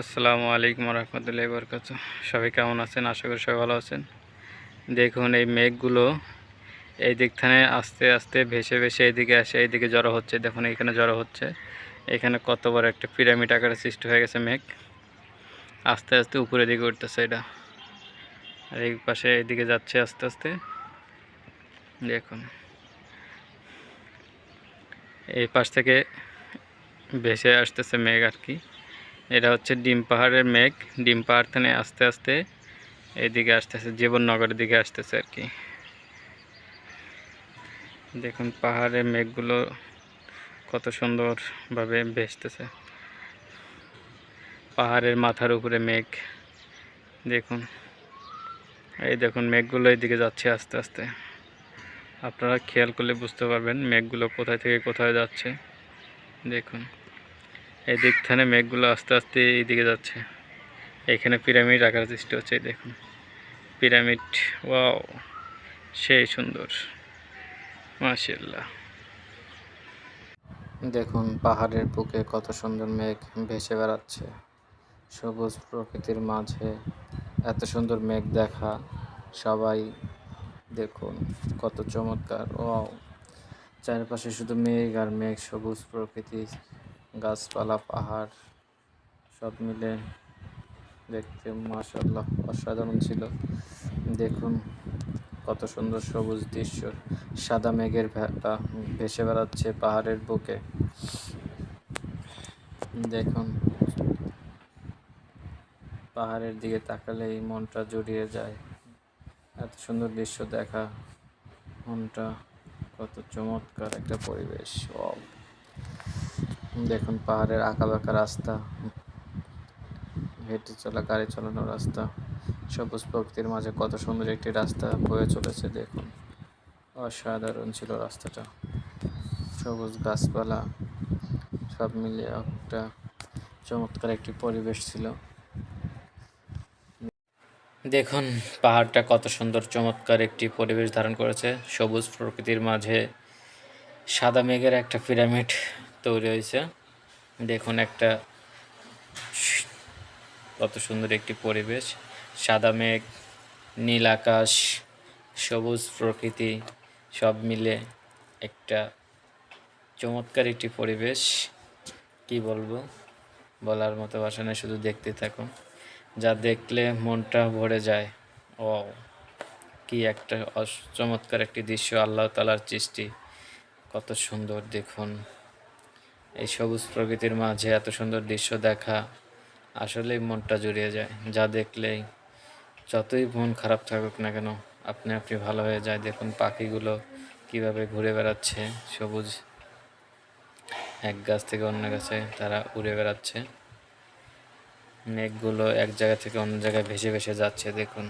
আসসালামু আলাইকুম রহমতুল্লাহ বরকাত সবাই কেমন আছেন? আশা করি সবাই ভালো আছেন। দেখুন, এই মেঘগুলো এই দিক থেকে আস্তে আস্তে ভেসে ভেসে এইদিকে আসে, এইদিকে জড়ো হচ্ছে। দেখুন, এখানে জড়ো হচ্ছে। এখানে কত বড় একটা পিরামিড আকারে সৃষ্টি হয়ে গেছে মেঘ। আস্তে আস্তে উপরের দিকে উঠতেছে এটা। আর এই পাশে এইদিকে যাচ্ছে আস্তে আস্তে। দেখুন। এই পাশ থেকে ভেসে আসতেছে মেঘ আর কি। এটা হচ্ছে ডিম পাহাড়ের মেঘ। ডিম পাহাড় থেকে আস্তে আস্তে এইদিকে আসতেছে, জীবননগরের দিকে আসতেছে আর কি। দেখুন পাহাড়ের মেঘগুলো কত সুন্দরভাবে ভেসতেছে। পাহাড়ের মাথার উপরে মেঘ। দেখুন, এই দেখুন মেঘগুলো এইদিকে যাচ্ছে আস্তে আস্তে। আপনারা খেয়াল করলে বুঝতে পারবেন মেঘগুলো কোথায় থেকে কোথায় যাচ্ছে। দেখুন। এই দিক মেঘগুলো আস্তে আস্তে এইদিকে যাচ্ছে। এখানে পিরামিড আকার সৃষ্টি হচ্ছে দেখুন। পিরামিড, ওয়াও, সেই সুন্দর। মাশাল্লাহ দেখুন, পাহাড়ের বুকে কত সুন্দর মেঘ ভেসে বেড়াচ্ছে। সবুজ প্রকৃতির মাঝে এত সুন্দর মেঘ দেখা। সবাই দেখুন, কত চমৎকার, ওয়াও। চারপাশে শুধু মেঘ আর মেঘ, সবুজ প্রকৃতি। গাছপালা, পাহাড়, সব মিলে দেখতে মাশাল্লাহ অসাধারণ ছিল। দেখুন কত সুন্দর সবুজ দৃশ্য। সাদা মেঘের ভেটা ভেসে বেড়াচ্ছে পাহাড়ের বুকে। দেখুন পাহাড়ের দিকে তাকালেই মনটা জড়িয়ে যায়। এত সুন্দর দৃশ্য দেখা। মনটা কত চমৎকার একটা পরিবেশ! দেখুন, পাহাড়ের আঁকা বাঁকা রাস্তা, হেঁটে চলা, গাড়ি চালানোর রাস্তা, সবুজ প্রকৃতির মাঝে কত সুন্দর একটি রাস্তা বয়ে চলেছে, দেখুন। অসাধারণ ছিল রাস্তাটা। সবুজ গাছপালা, সব মিলিয়ে একটা চমৎকার একটি পরিবেশ ছিল। দেখুন, পাহাড়টা কত সুন্দর, চমৎকার একটি পরিবেশ ধারণ করেছে। সবুজ প্রকৃতির মাঝে সাদা মেঘের একটা পিরামিড তৈরি হয়েছে। দেখুন একটা কত সুন্দর একটি পরিবেশ। সাদা মেঘ, নীল আকাশ, সবুজ প্রকৃতি, সব মিলে একটা চমৎকার একটি পরিবেশ। কি বলব? বলার মতো ভাষা নেই শুধু দেখতে থাকুন। যা দেখলে মনটা ভরে যায়। ও কি একটা চমৎকার একটি দৃশ্য, আল্লাহ তালার সৃষ্টি। কত সুন্দর, দেখুন। এই সবুজ প্রকৃতির মাঝে এত সুন্দর দৃশ্য দেখা, আসলেই মনটা জুড়িয়ে যায়। যা দেখলেই যতই মন খারাপ থাকুক না কেন, আপনি আপনি ভালো হয়ে যায়। দেখুন পাখিগুলো কীভাবে ঘুরে বেড়াচ্ছে, সবুজ এক গাছ থেকে অন্য গাছে তারা উড়ে বেড়াচ্ছে। মেঘগুলো এক জায়গা থেকে অন্য জায়গায় ভেসে ভেসে যাচ্ছে, দেখুন।